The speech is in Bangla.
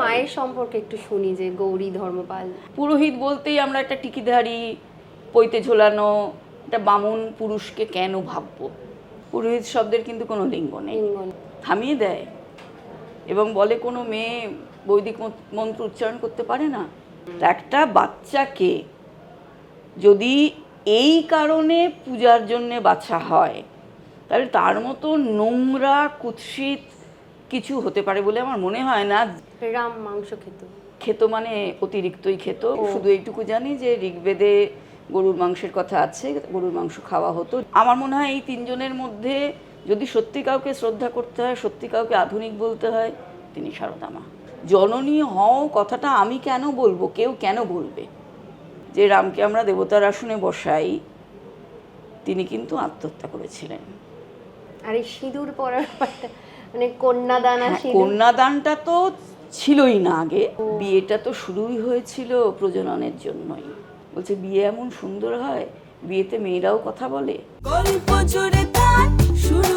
মায়ের সম্পর্কে একটু শুনি যে গৌরী ধর্মপাল। পুরোহিত বলতেই আমরা একটা টিকিধারী পৈতে ঝোলানো একটা বামুন পুরুষকে কেন ভাববো? পুরোহিত শব্দের কিন্তু কোনো লিঙ্গ নেই। থামিয়ে দেয়। এবং বলে কোনো মেয়ে বৈদিক মন্ত্র উচ্চারণ করতে পারে না। একটা বাচ্চাকে যদি এই কারণে পূজার জন্যে বাছা হয় তাহলে তার মতো নোংরা কুৎসিত কিছু হতে পারে বলে আমার মনে হয় না। রাম মাংস খেত। খেত মানে অতিরিক্তই খেত। শুধু এইটুকু জানি যে ঋগ্বেদে গরুর মাংসের কথা আছে গরুর মাংস খাওয়া হতো। আমার মনে হয় এই তিনজনের মধ্যে যদি সত্যি কাউকে শ্রদ্ধা করতে হয় সত্যি কাউকে আধুনিক বলতে হয় তিনি সারদামা। জননী হও কথাটা আমি কেন বলব? কেউ কেন বলবে? যে রামকে আমরা দেবতার আসনে বসাই তিনি কিন্তু আত্মহত্যা করেছিলেন। আর এই সিঁদুর পরার ব্যাপারটা মানে কন্যাদান হ্যাঁ, কন্যাদানটা তো ছিলই না আগে। বিয়েটা তো শুরুই হয়েছিল প্রজননের জন্যই। বলছে বিয়ে এমন সুন্দর হয় বিয়েতে মেয়েরাও কথা বলে। গল্প জুড়ে তার শুরু